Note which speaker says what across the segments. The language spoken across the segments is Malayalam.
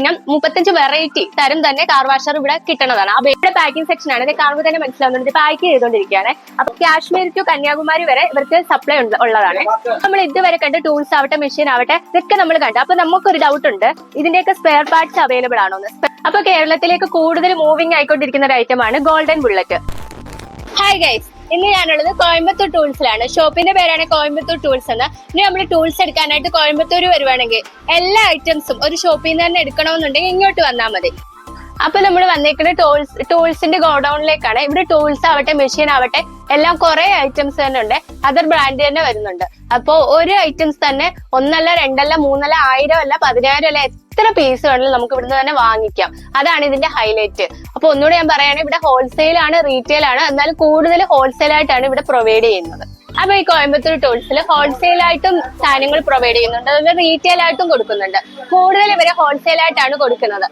Speaker 1: ഇനം മുപ്പത്തഞ്ച് വെറൈറ്റി തരം തന്നെ കാർ വാഷർ ഇവിടെ കിട്ടണതാണ്. അപ്പൊ ഇവിടെ പാക്കിംഗ് സെക്ഷൻ ആണ്. ഇത് കാണുമ്പോൾ തന്നെ മനസ്സിലാവുന്നുണ്ട്. പാക്ക് ചെയ്തുകൊണ്ടിരിക്കുകയാണ്. അപ്പൊ കാശ്മീർ ടു കന്യാകുമാരി വരെ ഇവർക്ക് സപ്ലൈ ഉള്ളതാണ്. നമ്മൾ ഇതുവരെ കണ്ട് ടൂൾസ് ആവട്ടെ മെഷീൻ ആവട്ടെ ഇതൊക്കെ നമ്മൾ കണ്ടു. അപ്പൊ നമുക്കൊരു ഡൗട്ട് ഉണ്ട്. ഇതിന്റെയൊക്കെ സ്പെയർ പാർട്സ് അവൈലബിൾ ആണോ എന്ന്. അപ്പൊ കേരളത്തിലേക്ക് കൂടുതൽ മൂവിംഗ് ആയിക്കൊണ്ടിരിക്കുന്ന ഒരു ഐറ്റം ആണ് ഗോൾഡൻ ബുള്ളറ്റ് ഹായ് ഗൈസ് ഇന്ന് ഞാനുള്ളത് കോയമ്പത്തൂർ ടൂൾസിലാണ്. ഷോപ്പിന്റെ പേരാണ് കോയമ്പത്തൂർ ടൂൾസ് എന്ന്. ഇനി നമ്മൾ ടൂൾസ് എടുക്കാനായിട്ട് കോയമ്പത്തൂർ വരുവാണെങ്കിൽ എല്ലാ ഐറ്റംസും ഒരു ഷോപ്പിൽ നിന്ന് തന്നെ എടുക്കണമെന്നുണ്ടെങ്കിൽ ഇങ്ങോട്ട് വന്നാൽ മതി. അപ്പൊ നമ്മൾ വന്നേക്കുന്നത് ടൂൾസ് ടൂൾസിന്റെ ഗോഡൌണിലേക്കാണ്. ഇവിടെ ടൂൾസ് ആവട്ടെ മെഷീൻ ആവട്ടെ എല്ലാം കുറെ ഐറ്റംസ് തന്നെ ഉണ്ട്. അതർ ബ്രാൻഡ് തന്നെ വരുന്നുണ്ട്. അപ്പോ ഒരു ഐറ്റംസ് തന്നെ ഒന്നല്ല രണ്ടല്ല മൂന്നല്ല ആയിരം അല്ല പതിനായിരം അല്ല എത്ര പീസ് വേണമെങ്കിലും നമുക്ക് ഇവിടുന്ന് തന്നെ വാങ്ങിക്കാം. അതാണ് ഇതിന്റെ ഹൈലൈറ്റ് അപ്പൊ ഒന്നുകൂടെ ഞാൻ പറയുകയാണെങ്കിൽ ഇവിടെ ഹോൾസെയിൽ ആണ് റീറ്റെയിൽ ആണ്. എന്നാലും കൂടുതൽ ഹോൾസെയിൽ ആയിട്ടാണ് ഇവിടെ പ്രൊവൈഡ് ചെയ്യുന്നത്. അപ്പൊ ഈ കോയമ്പത്തൂർ ടൂൾസിൽ ഹോൾസെയിൽ ആയിട്ടും സാധനങ്ങൾ പ്രൊവൈഡ് ചെയ്യുന്നുണ്ട്. അതുപോലെ റീറ്റെയിൽ ആയിട്ടും കൊടുക്കുന്നുണ്ട്. കൂടുതൽ ഇവരെ ഹോൾസെയിൽ ആയിട്ടാണ് കൊടുക്കുന്നത്.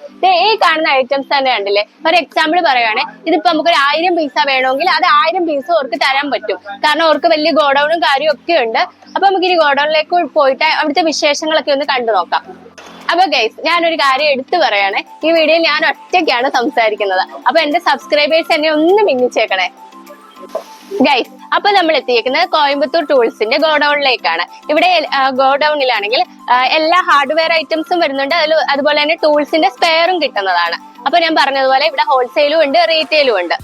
Speaker 1: ഈ കാണുന്ന ഐറ്റംസ് തന്നെ കണ്ടില്ലേ? ഒരു എക്സാമ്പിൾ പറയുകയാണെങ്കിൽ ഇതിപ്പോ നമുക്ക് ഒരു ആയിരം പീസ വേണമെങ്കിൽ അത് ആയിരം പീസ് അവർക്ക് തരാൻ പറ്റും. കാരണം അവർക്ക് വലിയ ഗോഡൌണും കാര്യവും ഒക്കെ ഉണ്ട്. അപ്പൊ നമുക്ക് ഇനി ഗോഡൌണിലേക്ക് പോയിട്ട് അവിടുത്തെ വിശേഷങ്ങളൊക്കെ ഒന്ന് കണ്ടു നോക്കാം അപ്പൊ ഗൈസ് ഞാനൊരു കാര്യം എടുത്തു പറയാണ്. ഈ വീഡിയോയിൽ ഞാൻ ഒറ്റയ്ക്കാണ് സംസാരിക്കുന്നത്. അപ്പൊ എന്റെ സബ്സ്ക്രൈബേഴ്സ് എന്നെ ഒന്ന് മിന്നിച്ചേക്കണേ. ഗൈസ് അപ്പൊ നമ്മൾ എത്തിയിരിക്കുന്നത് കോയമ്പത്തൂർ ടൂൾസിന്റെ ഗോഡൌണിലേക്കാണ്. ഇവിടെ ഗോഡൌണിലാണെങ്കിൽ എല്ലാ ഹാർഡ്വെയർ ഐറ്റംസും വരുന്നുണ്ട്. അതിൽ അതുപോലെ തന്നെ ടൂൾസിന്റെ സ്പെയറും കിട്ടുന്നതാണ്. അപ്പൊ ഞാൻ പറഞ്ഞതുപോലെ ഇവിടെ ഹോൾസെയിലും ഉണ്ട് റീറ്റെയിലും ഉണ്ട്.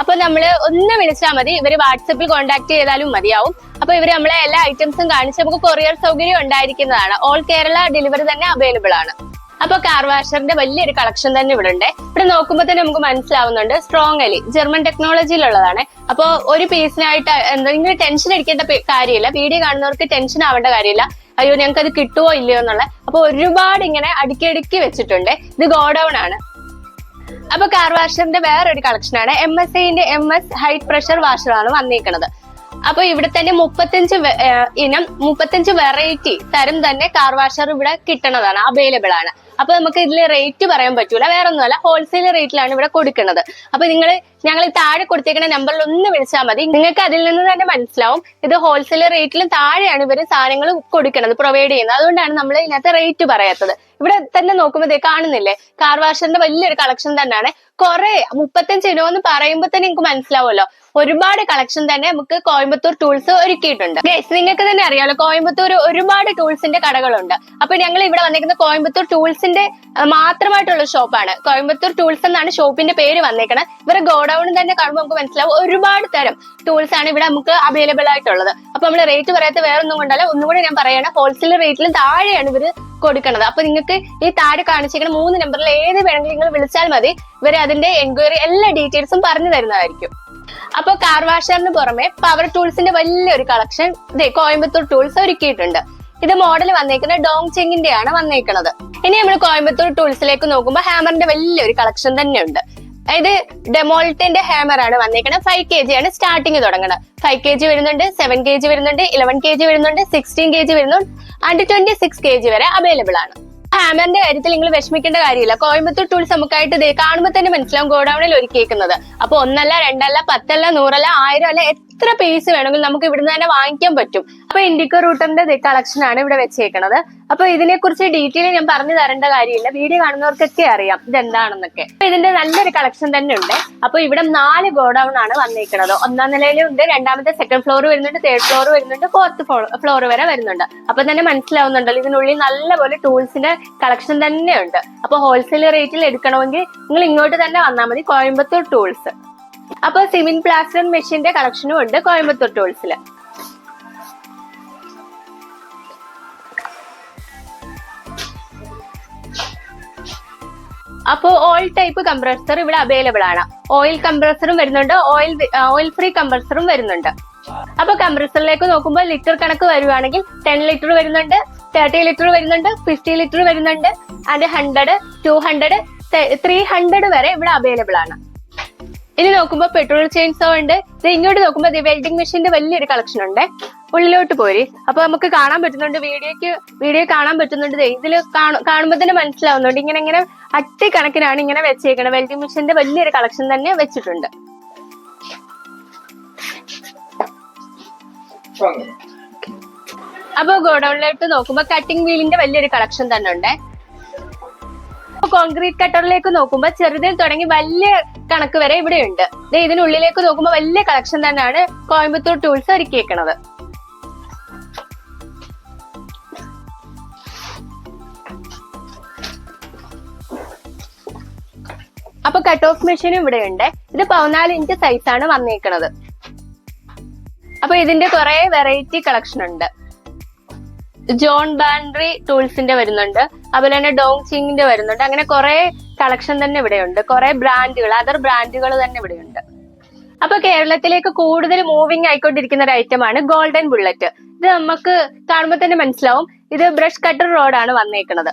Speaker 1: അപ്പൊ നമ്മൾ ഒന്ന് വിളിച്ചാൽ മതി. ഇവർ വാട്സപ്പിൽ കോൺടാക്ട് ചെയ്താലും മതിയാവും. അപ്പൊ ഇവർ നമ്മളെ എല്ലാ ഐറ്റംസും കാണിച്ച് നമുക്ക് കൊറിയർ സൗകര്യം ഉണ്ടായിരിക്കുന്നതാണ്. ഓൾ കേരള ഡെലിവറി തന്നെ അവൈലബിൾ ആണ്. അപ്പൊ കാർ വാഷറിന്റെ വലിയൊരു കളക്ഷൻ തന്നെ ഇവിടെ ഉണ്ട്. ഇവിടെ നോക്കുമ്പോൾ തന്നെ നമുക്ക് മനസ്സിലാവുന്നുണ്ട്. സ്ട്രോങ് അലി ജർമ്മൻ ടെക്നോളജിയിലുള്ളതാണ് അപ്പൊ ഒരു പീസിനായിട്ട് എന്തെങ്കിലും ടെൻഷൻ അടിക്കേണ്ട കാര്യമില്ല. വീഡിയോ കാണുന്നവർക്ക് ടെൻഷൻ ആവേണ്ട കാര്യമില്ല. അയ്യോ ഞങ്ങൾക്ക് അത് കിട്ടുമോ ഇല്ലയോ എന്നുള്ള അപ്പൊ ഒരുപാട് ഇങ്ങനെ അടുക്കി അടുക്കി വെച്ചിട്ടുണ്ട്. ഇത് ഗോഡൌൺ ആണ്. അപ്പൊ കാർ വാഷറിന്റെ വേറൊരു കളക്ഷനാണ് എം എസ് ഐന്റെ എം എസ് ഹൈ പ്രഷർ വാഷറാണ് വന്നിരിക്കുന്നത് അപ്പൊ ഇവിടെ തന്നെ മുപ്പത്തഞ്ച് ഇനം മുപ്പത്തഞ്ച് വെറൈറ്റി തരം തന്നെ കാർ വാഷർ ഇവിടെ കിട്ടണതാണ് അവൈലബിൾ ആണ്. അപ്പൊ നമുക്ക് ഇതിൽ റേറ്റ് പറയാൻ പറ്റൂല. വേറെ ഒന്നുമല്ല ഹോൾസെയിൽ റേറ്റിലാണ് ഇവിടെ കൊടുക്കുന്നത്. അപ്പൊ നിങ്ങൾ ഞങ്ങൾ താഴെ കൊടുത്തേക്കുന്ന നമ്പറിൽ ഒന്ന് വിളിച്ചാൽ മതി. നിങ്ങൾക്ക് അതിൽ നിന്ന് തന്നെ മനസ്സിലാവും. ഇത് ഹോൾസെയിൽ റേറ്റിലും താഴെയാണ് ഇവർ സാധനങ്ങൾ കൊടുക്കുന്നത് പ്രൊവൈഡ് ചെയ്യുന്നത്. അതുകൊണ്ടാണ് നമ്മൾ ഇതിനകത്ത് റേറ്റ് പറയാത്തത്. ഇവിടെ തന്നെ നോക്കുമ്പോൾ കാണുന്നില്ലേ? കാർ വാഷറിന്റെ വലിയൊരു കളക്ഷൻ തന്നെയാണ്. കുറെ മുപ്പത്തഞ്ച് ഇനം എന്ന് പറയുമ്പോൾ തന്നെ നിങ്ങൾക്ക് മനസ്സിലാവുമല്ലോ. ഒരുപാട് കളക്ഷൻ തന്നെ നമുക്ക് കോയമ്പത്തൂർ ടൂൾസ് ഒരുക്കിയിട്ടുണ്ട്. നിങ്ങൾക്ക് തന്നെ അറിയാലോ കോയമ്പത്തൂർ ഒരുപാട് ടൂൾസിന്റെ കടകളുണ്ട്. അപ്പൊ ഞങ്ങൾ ഇവിടെ വന്നിരിക്കുന്ന കോയമ്പത്തൂർ ടൂൾസിന്റെ മാത്രമായിട്ടുള്ള ഷോപ്പാണ്. കോയമ്പത്തൂർ ടൂൾസ് എന്നാണ് ഷോപ്പിന്റെ പേര് വന്നേക്കണത് ഇവരെ ഗോഡൌൺ തന്നെ കാണുമ്പോൾ നമുക്ക് മനസ്സിലാവും ഒരുപാട് തരം ടൂൾസ് ആണ് ഇവിടെ നമുക്ക് അവൈലബിൾ ആയിട്ടുള്ളത്. അപ്പൊ നമ്മൾ റേറ്റ് പറയാത്ത വേറെ ഒന്നും കൊണ്ടല്ല ഒന്നും കൂടി ഞാൻ പറയണം ഹോൾസെയിൽ റേറ്റിലും താഴെയാണ് ഇവർ കൊടുക്കുന്നത് അപ്പൊ നിങ്ങൾക്ക് ഈ താഴെ കാണിച്ചിരിക്കുന്ന മൂന്ന് നമ്പറിൽ ഏത് വേണമെങ്കിലും നിങ്ങൾ വിളിച്ചാൽ മതി. ഇവരെ അതിന്റെ എൻക്വയറി എല്ലാ ഡീറ്റെയിൽസും പറഞ്ഞു തരുന്നതായിരിക്കും. അപ്പൊ കാർ വാഷറിന് പുറമെ പവർ ടൂൾസിന്റെ വലിയൊരു കളക്ഷൻ കോയമ്പത്തൂർ ടൂൾസ് ഒരുക്കിയിട്ടുണ്ട്. ഇത് മോഡൽ വന്നേക്കുന്നത് ഡോങ് ചെങ്ങിന്റെ ആണ് വന്നേക്കുന്നത് ഇനി നമ്മൾ കോയമ്പത്തൂർ ടൂൾസിലേക്ക് നോക്കുമ്പോൾ ഹാമറിന്റെ വലിയൊരു കളക്ഷൻ തന്നെ ഉണ്ട് ഇത് ഡെമോൾട്ടിന്റെ ഹാമർ ആണ് വന്നേക്കുന്നത് ഫൈവ് കെ ജി ആണ് സ്റ്റാർട്ടിങ് തുടങ്ങുന്നത് ഫൈവ് കെ ജി വരുന്നുണ്ട് സെവൻ കെ ജി വരുന്നുണ്ട് ഇലവൻ കെ ജി വരുന്നുണ്ട് സിക്സ്റ്റീൻ കെ ജി വരുന്നുണ്ട് and twenty six K G വരെ അവൈലബിൾ ആണ്. ഹാമറിന്റെ കാര്യത്തിൽ നിങ്ങൾ വിഷമിക്കേണ്ട കാര്യമില്ല. കോയമ്പത്തൂർ ടൂൾസ് നമുക്കായിട്ട് കാണുമ്പോൾ തന്നെ മനസ്സിലാവും ഗോഡൌണിൽ ഒരുക്കിയേക്കുന്നത്. അപ്പൊ ഒന്നല്ല രണ്ടല്ല പത്തല്ല നൂറല്ല ആയിരം അല്ല എത്ര പേസ് വേണമെങ്കിലും നമുക്ക് ഇവിടുന്ന് തന്നെ വാങ്ങിക്കാൻ പറ്റും. അപ്പൊ ഇൻഡിക്കോ റൂട്ടറിന്റെ കളക്ഷൻ ആണ് ഇവിടെ വെച്ചേക്കുന്നത് അപ്പൊ ഇതിനെ കുറിച്ച് ഡീറ്റെയിൽ ഞാൻ പറഞ്ഞു തരേണ്ട കാര്യമില്ല. വീഡിയോ കാണുന്നവർക്കൊക്കെ അറിയാം ഇതെന്താണെന്നൊക്കെ. അപ്പൊ ഇതിന്റെ നല്ലൊരു കളക്ഷൻ തന്നെ ഉണ്ട്. അപ്പൊ ഇവിടെ നാല് ഗോഡൗൺ ആണ് വന്നേക്കുന്നത് ഒന്നാം നിലയിലുണ്ട് രണ്ടാമത്തെ സെക്കൻഡ് ഫ്ലോർ വരുന്നുണ്ട് തേർഡ് ഫ്ലോർ വരുന്നുണ്ട് ഫോർത്ത് ഫ്ലോർ വരെ വരുന്നുണ്ട്. അപ്പൊ തന്നെ മനസ്സിലാവുന്നുണ്ടല്ലോ ഇതിനുള്ളിൽ നല്ലപോലെ ടൂൾസിന്റെ കളക്ഷൻ തന്നെ ഉണ്ട്. അപ്പൊ ഹോൾസെയിൽ റേറ്റിൽ എടുക്കണമെങ്കിൽ നിങ്ങൾ ഇങ്ങോട്ട് തന്നെ വന്നാൽ മതി കോയമ്പത്തൂർ ടൂൾസ് അപ്പൊ സിമിൻ പ്ലാസ്റ്റർ മെഷീന്റെ കളക്ഷനും ഉണ്ട് കോയമ്പത്തൂർ ടൂൾസിൽ അപ്പോൾ ഓൾ ടൈപ്പ് കംപ്രസർ ഇവിടെ അവൈലബിൾ ആണ്. ഓയിൽ കംപ്രസറും വരുന്നുണ്ട്. ഓയിൽ ഓയിൽ ഫ്രീ കംപ്രസറും വരുന്നുണ്ട്. അപ്പൊ കംപ്രസറിലേക്ക് നോക്കുമ്പോൾ ലിറ്റർ കണക്ക് വരുവാണെങ്കിൽ ടെൻ ലിറ്റർ വരുന്നുണ്ട് തേർട്ടി ലിറ്റർ വരുന്നുണ്ട് ഫിഫ്റ്റി ലിറ്റർ വരുന്നുണ്ട് and hundred two hundred three hundred വരെ ഇവിടെ അവൈലബിൾ ആണ്. ഇനി നോക്കുമ്പോൾ പെട്രോൾ ചെയിൻസോ ഉണ്ട്. ഇത് ഇങ്ങോട്ട് നോക്കുമ്പോൾ വെൽഡിംഗ് മെഷീന്റെ വലിയൊരു കളക്ഷൻ ഉണ്ട്. ഉള്ളിലോട്ട് പോരി. അപ്പൊ നമുക്ക് കാണാൻ പറ്റുന്നുണ്ട് വീഡിയോക്ക് വീഡിയോ കാണാൻ പറ്റുന്നുണ്ട്. ദേ ഇതിൽ കാണുമ്പോൾ തന്നെ മനസ്സിലാവുന്നുണ്ട്. ഇങ്ങനെ ഇങ്ങനെ അട്ടിക്കണക്കിനാണ് ഇങ്ങനെ വെച്ചേക്കുന്നത് വെൽഡിംഗ് മെഷീന്റെ വലിയൊരു കളക്ഷൻ തന്നെ വെച്ചിട്ടുണ്ട്. അപ്പൊ ഗോഡൌണിലോട്ട് നോക്കുമ്പോ കട്ടിംഗ് വീലിന്റെ വലിയൊരു കളക്ഷൻ തന്നെ ഉണ്ട്. കോൺക്രീറ്റ് കട്ടറിലേക്ക് നോക്കുമ്പോൾ ചെറുതിൽ തുടങ്ങി വലിയ കണക്ക് വരെ ഇവിടെയുണ്ട്. ദേ ഇതിനുള്ളിലേക്ക് നോക്കുമ്പോൾ വലിയ കളക്ഷൻ തന്നെയാണ് കോയമ്പത്തൂർ ടൂൾസ് ഒരുക്കിയേക്കണത്. അപ്പൊ കട്ട് ഓഫ് മെഷീനും ഇവിടെ ഉണ്ട് ഇത് പതിനാല് ഇഞ്ച് സൈസാണ് വന്നേക്കണത്. അപ്പൊ ഇതിന്റെ കുറെ വെറൈറ്റി കളക്ഷൻ ഉണ്ട്. ജോൺ ബാൻഡ്രി ടൂൾസിന്റെ വരുന്നുണ്ട്. അതുപോലെ തന്നെ ഡോങ് ചിങ്ങിന്റെ വരുന്നുണ്ട്. അങ്ങനെ കുറെ കളക്ഷൻ തന്നെ ഇവിടെയുണ്ട്. കുറെ ബ്രാൻഡുകൾ അതർ ബ്രാൻഡുകൾ തന്നെ ഇവിടെയുണ്ട്. അപ്പൊ കേരളത്തിലേക്ക് കൂടുതൽ മൂവിങ് ആയിക്കൊണ്ടിരിക്കുന്ന ഒരു ഐറ്റമാണ് ഗോൾഡൻ ബുള്ളറ്റ് ഇത് നമുക്ക് കാണുമ്പോൾ തന്നെ മനസ്സിലാവും. ഇത് ബ്രഷ് കട്ടർ റോഡാണ് വന്നേക്കുന്നത്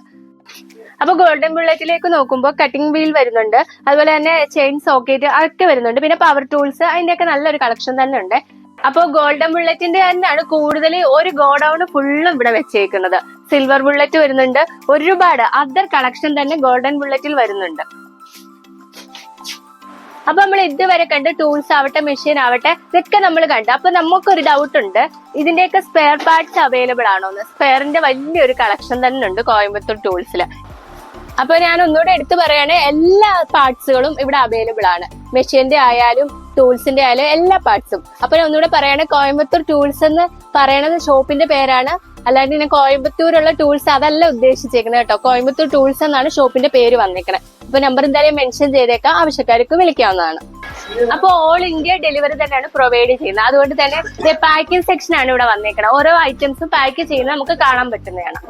Speaker 1: അപ്പൊ ഗോൾഡൻ ബുള്ളറ്റിലേക്ക് നോക്കുമ്പോൾ കട്ടിംഗ് വീൽ വരുന്നുണ്ട്. അതുപോലെ തന്നെ ചെയിൻ സോക്കറ്റ് അതൊക്കെ വരുന്നുണ്ട്. പിന്നെ പവർ ടൂൾസ് അതിന്റെയൊക്കെ നല്ലൊരു കളക്ഷൻ തന്നെ ഉണ്ട്. അപ്പൊ ഗോൾഡൻ ബുള്ളറ്റിന്റെ തന്നെയാണ് കൂടുതൽ ഒരു ഗോഡൌൺ ഫുള്ളും ഇവിടെ വെച്ചേക്കുന്നത്. സിൽവർ ബുള്ളറ്റ് വരുന്നുണ്ട് ഒരുപാട് അതർ കളക്ഷൻ തന്നെ ഗോൾഡൻ ബുള്ളറ്റിൽ വരുന്നുണ്ട്. അപ്പൊ നമ്മൾ ഇതുവരെ കണ്ട് ടൂൾസ് ആവട്ടെ മെഷീൻ ആവട്ടെ ഇതൊക്കെ നമ്മൾ കണ്ടു. അപ്പൊ നമുക്കൊരു ഡൗട്ട് ഉണ്ട് ഇതിന്റെയൊക്കെ സ്പെയർ പാർട്സ് അവൈലബിൾ ആണോന്ന് സ്പെയറിന്റെ വലിയൊരു കളക്ഷൻ തന്നെ ഉണ്ട് കോയമ്പത്തൂർ ടൂൾസിൽ അപ്പൊ ഞാൻ ഒന്നുകൂടെ എടുത്തു പറയാണ് എല്ലാ പാർട്സുകളും ഇവിടെ അവൈലബിൾ ആണ്. മെഷീന്റെ ആയാലും ടൂൾസിന്റെ ആയാലും എല്ലാ പാർട്സും അപ്പൊ ഞാൻ ഒന്നുകൂടെ പറയാണ് കോയമ്പത്തൂർ ടൂൾസ് എന്ന് പറയണത് ഷോപ്പിന്റെ പേരാണ്. അല്ലാണ്ട് ഇങ്ങനെ കോയമ്പത്തൂരുള്ള ടൂൾസ് അതല്ല ഉദ്ദേശിച്ചേക്കുന്നത് കേട്ടോ. കോയമ്പത്തൂർ ടൂൾസ് എന്നാണ് ഷോപ്പിന്റെ പേര് വന്നേക്കണത്. അപ്പൊ നമ്പർ എന്തായാലും മെൻഷൻ ചെയ്തേക്കാം ആവശ്യക്കാർക്ക് വിളിക്കാവുന്നതാണ്. അപ്പൊ ഓൾ ഇന്ത്യ ഡെലിവറി തന്നെയാണ് പ്രൊവൈഡ് ചെയ്യുന്നത്. അതുകൊണ്ട് തന്നെ പാക്കിംഗ് സെക്ഷൻ ആണ് ഇവിടെ വന്നേക്കുന്നത് ഓരോ ഐറ്റംസും പാക്ക് ചെയ്യുന്നത് നമുക്ക് കാണാൻ പറ്റുന്നതാണ്.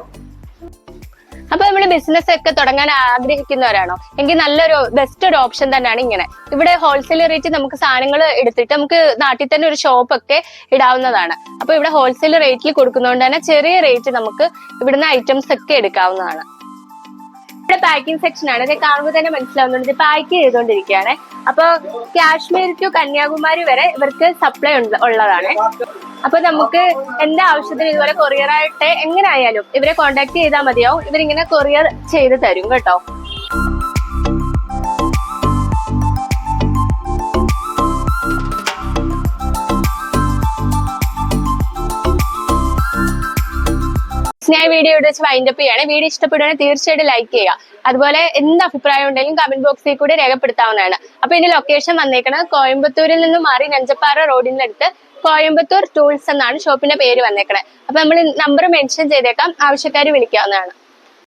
Speaker 1: അപ്പൊ നമ്മൾ ബിസിനസ് ഒക്കെ തുടങ്ങാൻ ആഗ്രഹിക്കുന്നവരാണോ? എങ്കിൽ നല്ലൊരു ബെസ്റ്റ് ഒരു ഓപ്ഷൻ തന്നെയാണ് ഇങ്ങനെ. ഇവിടെ ഹോൾസെയിൽ റേറ്റ് നമുക്ക് സാധനങ്ങൾ എടുത്തിട്ട് നമുക്ക് നാട്ടിൽ തന്നെ ഒരു ഷോപ്പ് ഒക്കെ ഇടാവുന്നതാണ്. അപ്പൊ ഇവിടെ ഹോൾസെയിൽ റേറ്റിൽ കൊടുക്കുന്നതുകൊണ്ട് തന്നെ ചെറിയ റേറ്റ് നമുക്ക് ഇവിടുന്ന് ഐറ്റംസ് ഒക്കെ എടുക്കാവുന്നതാണ്. ഇവിടെ പാക്കിംഗ് സെക്ഷൻ ആണ്. ഇത് കാണുമ്പോൾ തന്നെ മനസ്സിലാവുന്നുണ്ട്. ഇത് പാക്ക് ചെയ്തുകൊണ്ടിരിക്കുകയാണ്. അപ്പൊ കാശ്മീർ ടു കന്യാകുമാരി വരെ ഇവർക്ക് സപ്ലൈ ഉള്ളതാണ്. അപ്പൊ നമുക്ക് എന്താ ആവശ്യത്തിന് ഇതുപോലെ കൊറിയർ ആയിട്ട് എങ്ങനെ ആയാലും ഇവരെ കോണ്ടാക്ട് ചെയ്താൽ മതിയാവും. ഇവരിങ്ങനെ കൊറിയർ ചെയ്ത് തരും കേട്ടോ. ഞാൻ വീഡിയോ ഇവിടെ വെച്ച് വൈൻഡപ്പ് ചെയ്യാണ് വീഡിയോ ഇഷ്ടപ്പെടുകയാണെങ്കിൽ തീർച്ചയായിട്ടും ലൈക്ക് ചെയ്യുക. അതുപോലെ എന്ത് അഭിപ്രായം ഉണ്ടെങ്കിലും കമന്റ് ബോക്സിൽ കൂടി രേഖപ്പെടുത്താവുന്നതാണ്. അപ്പൊ ഇതിന്റെ ലൊക്കേഷൻ വന്നേക്കുന്നത് കോയമ്പത്തൂരിൽ നിന്ന് മാറി നഞ്ചപ്പാറ റോഡിന്റെ അടുത്ത് കോയമ്പത്തൂർ ടൂൾസ് എന്നാണ് ഷോപ്പിന്റെ പേര് വന്നേക്കണത്. അപ്പൊ നമ്മൾ നമ്പർ മെൻഷൻ ചെയ്തേക്കാം. ആവശ്യക്കാർ വിളിക്കാവുന്നതാണ്.